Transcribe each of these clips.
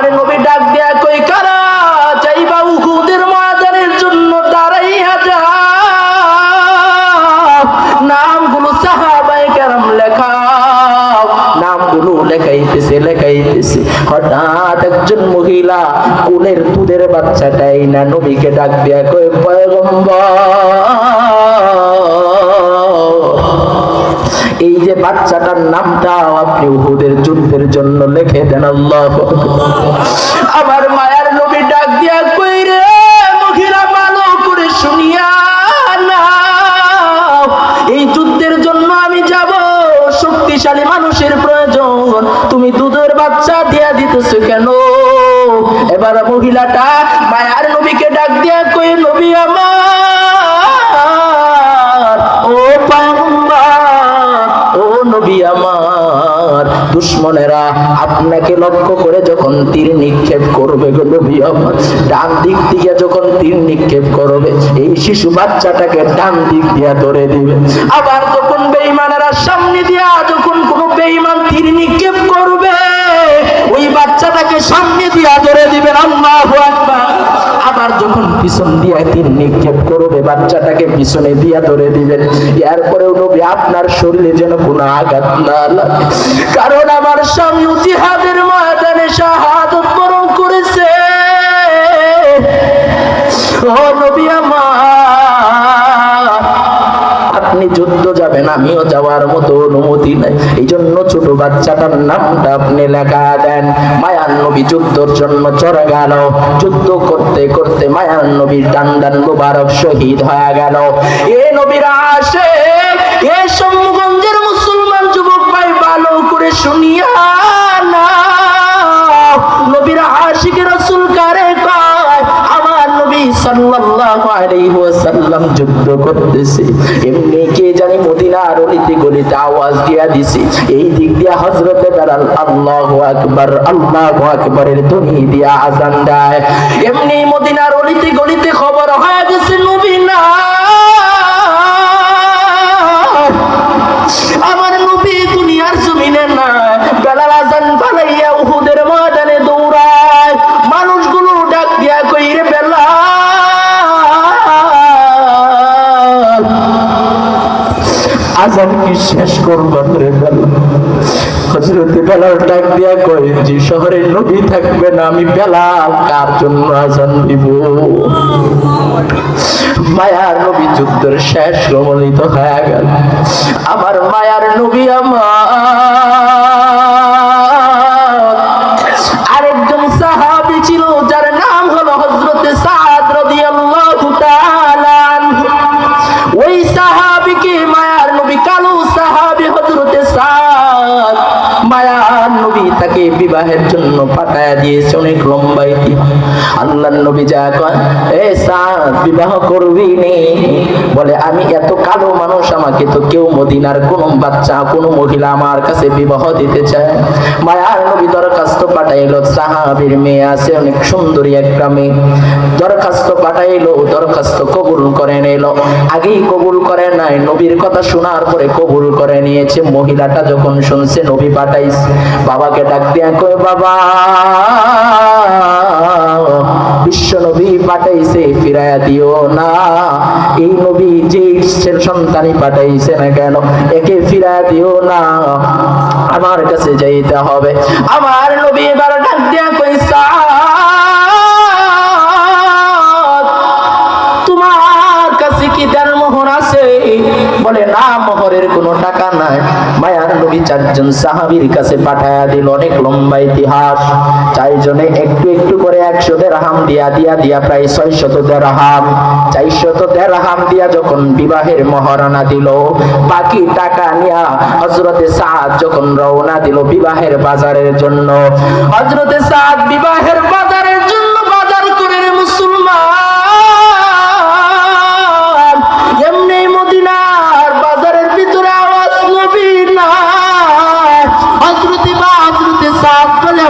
আমার নবী ডাক দেয়া কই, কারা যাইবা উহুদের ময়দানের জন্য দাঁড়াইয়া যা। নামগুলো সাহাবায়ে কেরাম লেখা নামগুলো লেখাইতেছে লেখাইতেছে। হঠাৎ একজন মহিলা কোলের দুধের বাচ্চাটাই না, নবীকে ডাক দেয়া কই, পয়গম্বর যে বাচ্চাটার নামটা আপনি উহুদের যুদ্ধের জন্য লিখে দেন, আল্লাহ আমার মায়ার নবী ডাক দিয়া কই রে মহিলা ভালো করে শুনিয়া নাও। এই যুদ্ধের জন্য আমি যাব, শক্তিশালী মানুষের প্রয়োজন। তুমি দুধের বাচ্চা দিয়া দিতেছো কেন? এবার মহিলাটা দুশ্মনেরা আপনাকে লক্ষ্য করে যখন তীর নিক্ষেপ করবে ডান দিক দিয়ে যখন তীর নিক্ষেপ করবে, এই শিশু বাচ্চাটাকে ডান দিক দিয়া ধরে দিবে। আবার যখন বেঈমানেরা সামনে দিয়া যখন কোনো বেঈমান তীর নিক্ষেপ করবে, ওই বাচ্চাটাকে সামনে দিয়া ধরে দিবেন, আল্লাহু আকবার। যখন পিছন দিয়ে তীর নিক্ষেপ করবে, বাচ্চাটাকে পিছনে দিয়া ধরে দিবেন এরপরেও নবী আপনার শরীরে যেন কোনো আঘাত না লাগে। কারণ আমার স্বামী জিহাদের বাচ্চাটার নামটা আপনি লেখা দেন। মায়ান নবী যুদ্ধর জন্য চড়ে গেল। যুদ্ধ করতে করতে মায়ান নবীর ডান ডান মুবারক শহীদ হয়ে গেল। এ নবীরা আসে এ করতেছে। এমনি কে জানি মদিনার অলিতে গলিতে আওয়াজ দিয়া দিছে। এই দিক দিয়া হজরতে বেড়াল আল্লাহ আকবর, আল্লাহ আকবরের ধ্বনি দিয়া আজান দেয়। এমনি মদিনার অলিতে গলিতে খবর হয়ে গেছে নবী যে শহরে নবী থাকবে না, আমি বেলাল কার জন্য আজান দিব? মায়ার নবী যুদ্ধের শেষ রমণিত হয়ে গেল। আমার মায়ার নবী আমার নবী যা বিবাহ করবি বলে, আমি এত কালো মানুষ, আমাকে তো কেউ মদিনার বাচ্চা মহিলা আমার কাছে বিবাহ দিতে চায় মায়ার নবী দরখাস্ত সাহাবীর মেয়ে আছে, অনেক সুন্দরী একটা মেয়ে। দরখাস্ত দরখাস্ত কবুল করে নিল। আগেই কবুল করে নাই, নবীর কথা শোনার পরে কবুল করে নিয়েছে। মহিলাটা যখন শুনছে, নবী পাঠাইছে, বাবাকে ডাক দিয়া কয়, বাবা বিশ্ব নবী পাঠাইছে, ফিরাইয়া দিও না। এই নবী যে সন্তানই পাঠাইছে না কেন, একে ফিরাইয়া দিও না। আমার কাছে যাইতে হবে। আমার নবী এবার ডাক দিয়া কইসা তোমার কাছে কি দেড় মোহর আছে? বলে, না মোহরের কোনো টাকা নাই। মায়ার নবী চারজন সাহাবীর কাছে পাঠায়া দিল অনেক লম্বা ইতিহাস। চারজনে একটু একটু করে একশো দেড়হাম দিয়া দিয়া দিয়া প্রায় ছয় শত দেড়হাম চারশত দেড়হাম দিয়া যখন বিবাহের মহারণা দিল, বাকি টাকা নিয়া হজরতে সাদ যখন রওনা দিল বিবাহের বাজারের জন্য। হজরতে সাদ বিবাহের বাজার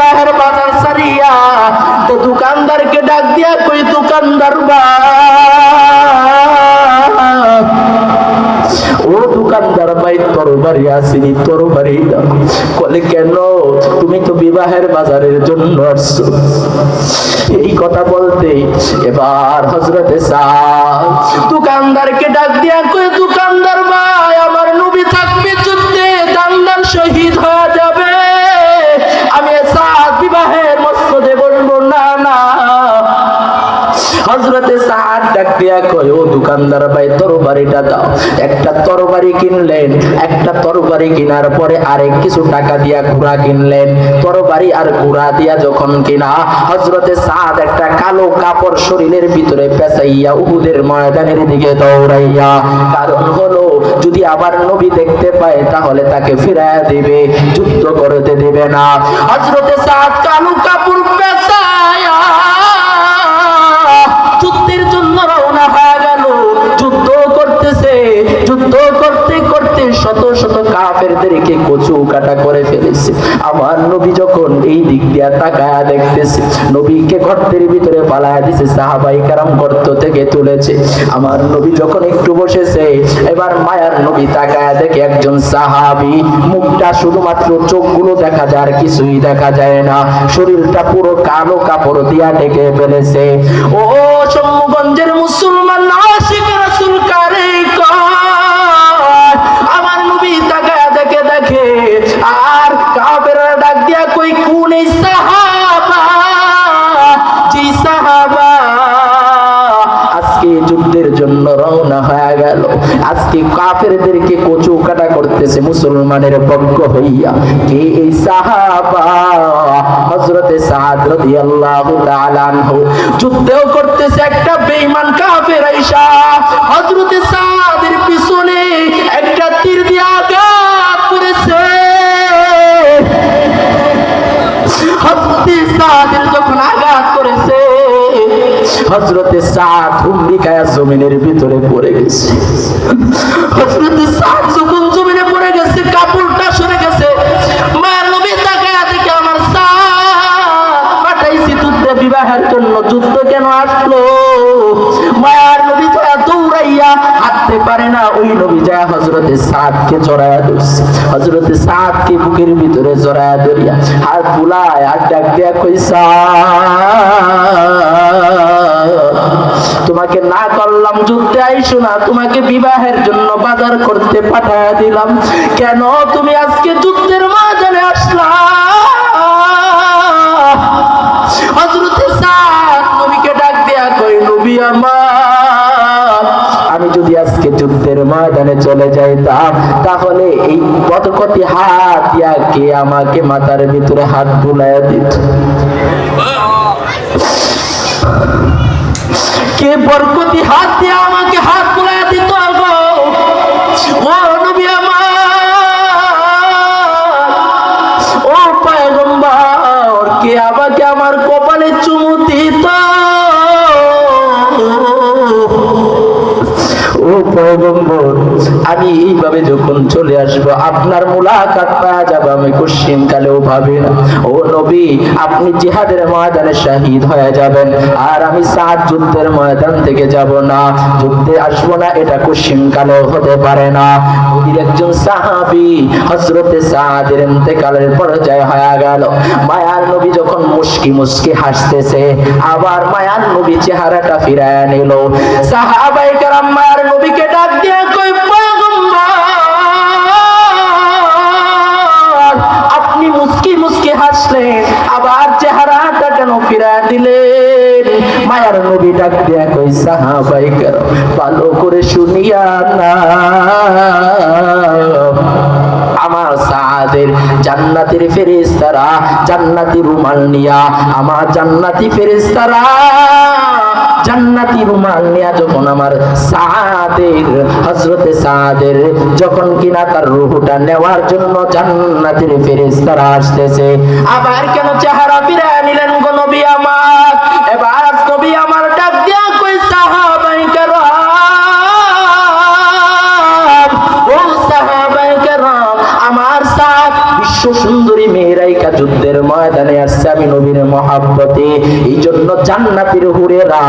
বাহের বাজার সারিয়া, তো দোকানদারকে ডাক দিয়া কই, দোকানদার বা ও দোকানদার ভাই তরবারি আসেনি তরবারি বলে কেন? তুমি তো বিবাহের বাজারের জন্য আসছো। এই কথা বলতে এবার হজরতে দোকানদারকে ডাক দিয়া কয়ে দোকানদার ভাই, আমার নবী থাকবে যুদ্ধে দান্দার শহীদ হয়ে যাবে। হজরতে সাহাদ ডাক দিয়া কয়, ও দোকানদার ভাই, তরবারিটা দাও। একটা তরবারি কিনলেন, একটা তরবারি কেনার পরে আরেক কিছু টাকা দিয়া ঘোড়া কিনলেন। তরবারি আর ঘোড়া দিয়া যখন কিনা হজরতে সাদ একটা কালো কাপড় শরীরের ভিতরে পেঁচাইয়া উহুদের ময়দানের দিকে দৌড়াইয়া, কারণ হলো, যদি আবার নবী দেখতে পায়, তাহলে তাকে ফিরাইয়া দিবে, যুদ্ধ করতে দিবে না। হজরতে সাদ কালো কাপড় পেঁচাইয়া শত শত কাফেরদেরকে কচু কাটা করে ফেলেছে। আমার নবী যখন এই দিক দিয়া তাকায়া দেখতেছে, নবীকে গর্তের ভিতরে পালায়া দিছে, সাহাবাই কারাম গর্ত থেকে তুলেছে। আমার নবী যখন একটু বসেছে, এবার মায়ার নবী তাকায়া দেখে একজন সাহাবি, মুখটা শুধুমাত্র চোখগুলো দেখা যায় আর কিছুই দেখা যায় না। শরীরটা পুরো কালো কাপড় দিয়া ঢেকে ফেলেছে। ও সম্মুগঞ্জের মুসলমান, আশিক রাসূল কারে কয়? আজকে যুদ্ধের জন্য রওনা হয়ে গেল। আজকে কাফেরদেরকে কচু কাটা করতেছে মুসলমানের পক্ষ হইয়া। কে এই সাহাবা? যুদ্ধও করতেছে একটা বেঈমান কাফের আইসা। হযরতে সাদের পিছনে সাদের যখন আঘাত করেছে হজরতে জমিনের ভিতরে পড়ে গেছে। হজরতে সাদ যখন জমিনে পড়ে গেছে, কাপড়টা সরে গেছে আমার বিবাহের জন্য। যুদ্ধ কেন আসলো মায়ার নবী যায় দৌড়াইয়া হাঁটতে পারে না, ওই নবী যায় হজরতে সাদকে জড়ায়া ধরছে। হজরতে সাদকে বুকের ভিতরে জড়ায়া ধরিয়া হাত বুলায় আর ডাক দিয়া কইসা তোমাকে না করলাম যুদ্ধে আইসো না, তোমাকে বিবাহের জন্য বাজার করতে দিলাম। কেন তুমি আজকে যুদ্ধের ময়দানে আসলা? হযরতে সাদ নবীকে ডাক দেয়া কই নবী আমার, আমি যদি আজকে ময়দানে চলে যাইতাম, তাহলে এই কত কটি হাত দিয়া কে আমাকে মাথার ভিতরে হাত বুলাইয়া দিত? কে বরকতি হাত দিয়ে আমাকে হাত বুলাইয়া দিত গো পয়গম্বর আমি এইভাবে যখন চলে আসব, আপনার মুলাকাত পাওয়া যাবে আমি কুশ্চিন কালেও ভাবি না। ও নবী, আপনি জিহাদের ময়দানে শহীদ হয়ে যাবেন, আর আমি সাত যুদ্ধের ময়দান থেকে যাব না। যুদ্ধে আসব না, এটা কুশ্চিন কালেও হতে পারে না। একজন সাহাবী হযরতে সাদের ইন্তেকালের পর্যায়ে হয়ে গেল। মায়ার নবী যখন মুস্কি মুস্কি হাসতেছে, আবার মায়ার নবী চেহারাটা ফিরায় নিল। সাহাবাই কারাম মায়ার নবী ডাক কই সাহাবাই কারাম, ভালো করে শুনিয়া না আমার ফেরেশতারা জান্নাতি রুমাল নিয়া, আমার জান্নাতি জান্নাতি রুমাল নিয়া যখন আমার সাদের যখন কিনা তার রূহটা নেওয়ার জন্য জান্নাতের ফেরেশতারা আসতেছে, আবার কেন চেহারা ফিরায় নিলেন গো নবী আমার? কেরাম আমার মেয়েরাইকা যুদ্ধের ময়দানে আসছে আমি নবীর মহাব্বতে। এই জন্য জান্নাতের হুরেরা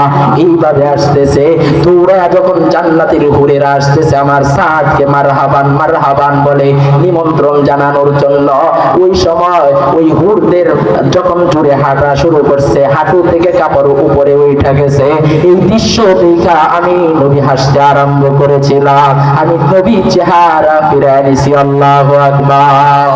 এইভাবে আসতেছে। তোরা যখন জান্নাতের হুরেরা আসতেছে, আমার সাদকে মারহাবান মারহাবান বলে নিমন্ত্রণ জানানোর জন্য ওই সময় ওই হুরদের যখন জুড়ে হাঁটা শুরু করছে, হাঁটু থেকে কাপড় উপরে উঠে গেছে। এই দৃশ্য দেখা আমি নবী হাসতে আরম্ভ করেছিলাম। আমি নবী চেহারা ফিরে এনেছি, আল্লাহ আকবার।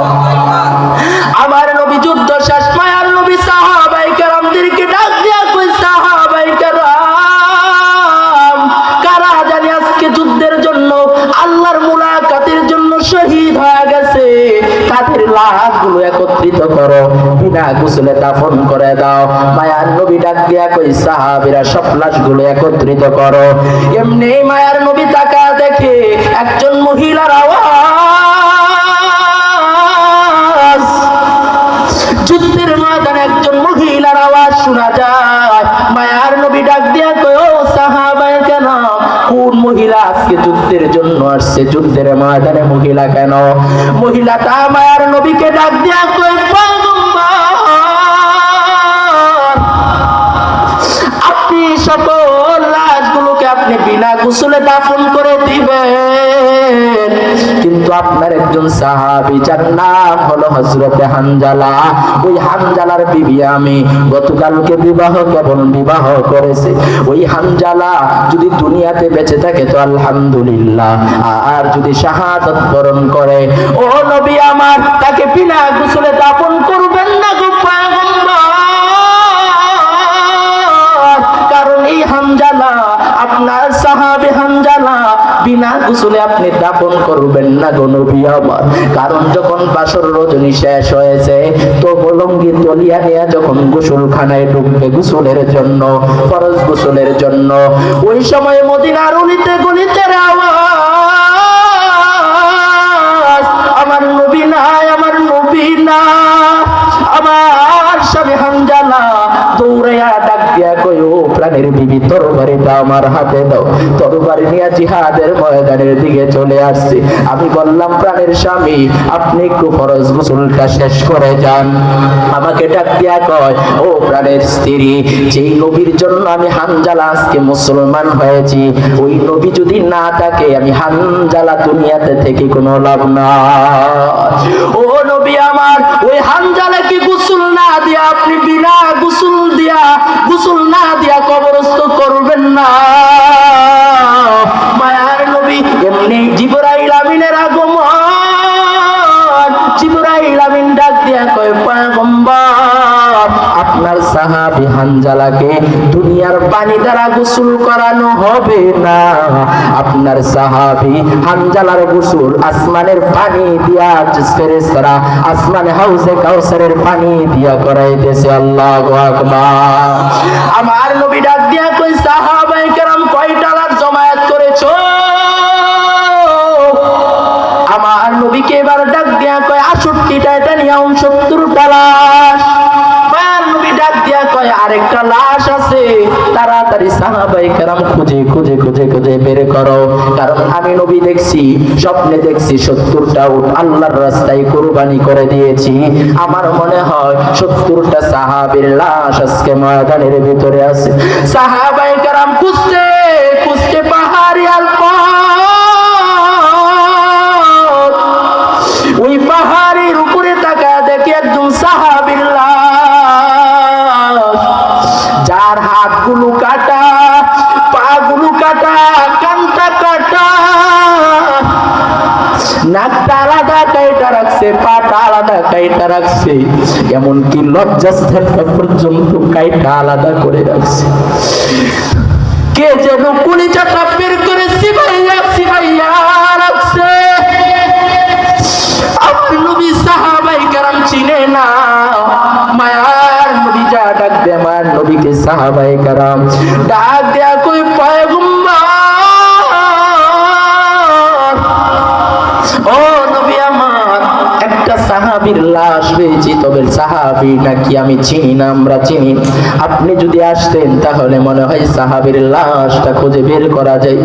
তাদের লাশগুলো একত্রিত করো। বিনা গোসলে দাফন করে দাও। মায়ার নবী ডাক দিয়া কই, সাহাবীরা সব লাশগুলো একত্রিত করো। এমনি মায়ার নবী তাকা দেখে একজন মহিলার আওয়াজ। যুদ্ধের ময়দানে একজন মহিলার আওয়াজ শোনা যায়। মায়ার নবী ডাক দিয়া কোন মহিলা আজকে যুদ্ধের জন্য আসছে? যুদ্ধের ময়দানে মহিলা কেন? মহিলা তা মায়ার নবীকে ডাক দিয়া কই আপনি সকল লাশগুলোকে আপনি বিনা গোসলে দাফন করে দিবেন। কিন্তু আপনার একজন সাহাবি যার নাম হলো হজরতে হানজালা। ওই হানজালার বিবি আমি। গতকালকে বিবাহ, কেবল বিবাহ করেছে। ওই হানজালা যদি দুনিয়াতে বেঁচে থাকে তো আলহামদুলিল্লাহ। আর যদি শাহাদত বরণ করে, ও নবী আমার, তাকে বিনা গোসলে দাফন করবেন না গো কারণ এই হামজালা আপনার সাহাবে হামজালা বিনা গোসলে আপনি করবেন নবী আমার। কারণ যখন বাসর রজনী শেষ হয়েছে, তো বলঙ্গি তলিয়া নেয়া যখন গোসলখানায় ঢুকবে গোসলের জন্য, ফরজ গোসলের জন্য, ওই সময় মদিনার উলিতে গলিতে আওয়াজ প্রাণের বিবি তরবারিটা আমার হাতে দাও। তরবারি নিয়ে জিহাদের ময়দানের দিকে চলে আসছি। আমি বললাম, প্রাণের স্বামী, আপনি একটু ফরজ গোসলটা শেষ করে যান। আমাকে ডাক দিয়া কয়, ও প্রাণের স্ত্রী, যেই নবীর জন্য আমি হানজালা আজকে মুসলমান হয়েছি, ওই নবী যদি না থাকে আমি হানজালা দুনিয়াতে থেকে কোনো লাভ না। ও নবী আমার, ওই হানজালাকে গোসল না দিয়া, আপনি বিনা গোসল দিয়া, গোসল না দিয়া কবরস্থ করবেন না। সাহাবী হানজালাকে দুনিয়ার পানি দ্বারা গোসল করানো হবে না। আপনার সাহাবি হানজালার গোসল আসমানের পানি দিয়া ফেরেশতারা আসমানে হাউসে কাউসারের পানি দিয়া করাইতেছে। আল্লাহু আকবার। আমার নবী ডাক দিয়া কই সাহাবায়ে কেরাম, কয়টা লাখ জমায়েত করেছ? আমার নবীকে এবার ডাক দিয়া কয়, আষট্টিটা, এটা নিয়ে উনসত্তর লাশ। কয় আরেকটা লাশ আছে। তাড়াতাড়ি সাহাবাই কেরাম খুঁজে খুঁজে খুঁজে খুঁজে বের করো। কারণ আমি নবী দেখছি, স্বপ্নে দেখছি সত্তরটা উট আল্লাহর রাস্তায় কোরবানি করে দিয়েছি। আমার মনে হয় সত্তরটা সাহাবের লাশ আজকে ময়দানের ভিতরে আছে। সাহাবাই কেরাম খুঁজতে নাকটা আলাদা কাইটা রাখছে, পাটা আলাদা কাইটা রাখছে। এমনকি লজ্জাস্থানটা পর্যন্ত কাইটা আলাদা করে রাখছে। কে যেন কুলিচাটা বের করে সিবাইয়া সিবাইয়া রাখছে। আমার নবী সাহাবাই কারাম চিনে না। মায়ার নবী যা ডাক দে মায়ার নবীকে সাহাবাই কারাম ডাক দেয়া কই, পয়গম্বর সাহাবীর লাশ পেয়েছি, তবে সাহাবী নাকি আমি চিনি না, আমরা চিনি। আপনি যদি আসতেন, তাহলে মনে হয় সাহাবীর লাশটা খুঁজে বের করা যায়।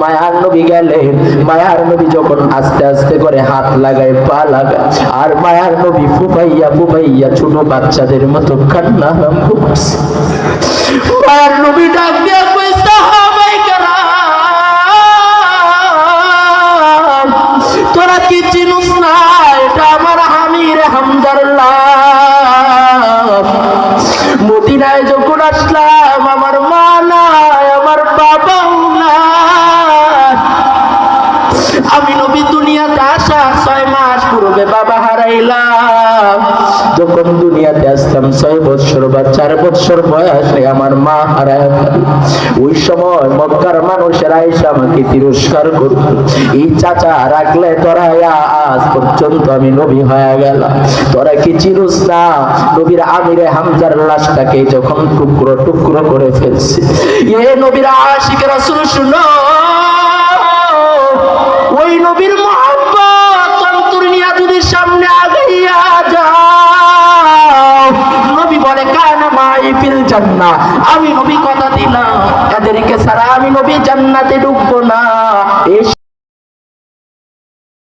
মায়ার নবী গেলেন, মায়ার নবী যখন আস্তে আস্তে করে হাত লাগায়, পা লাগায় আর মায়ার নবী ফুপাইয়া ফুপাইয়া ছোট বাচ্চাদের মতো কান্না আরম্ভ করছে। মায়ার নবী ডাক দিয়া তোরা কি চিনুস না? এটা আমার হামির হামদার লাশ মদিনায় যখন আসলাম, আমার মা নাই, আমার বাবাও নাই। আমি নবী দুনিয়াতে আসা ছয় মাস পূর্বে বাবা হারাইলাম। যখন দুনিয়াতে আসতাম ছয় বছর বা চার বছর বয়সে আমার মা হারায় ওই সময় মক্কার মানুষেরা এসে আমাকে তিরস্কার করত। এই চাচা রাখলে তোরা আজ পর্যন্ত আমি নবী হয়ে গেলাম। তোরা কি চিরুস না? নবীর আমিরে হামজার লাশটাকে যখন টুকরো টুকরো করে ফেলছে। এ নবীর আশিক রাসূল শুনো। ওই নবীর কানা আমি নবী কথা দিলাম এদেরকে সারা আমি নবী জান্নাতে ঢুকবো না।